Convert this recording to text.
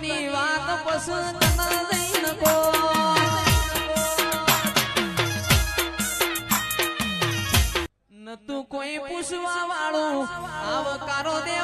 તની વાત પસંદ ના લઈને કો ન તું કોઈ પૂછવા વાળો આવકારો દે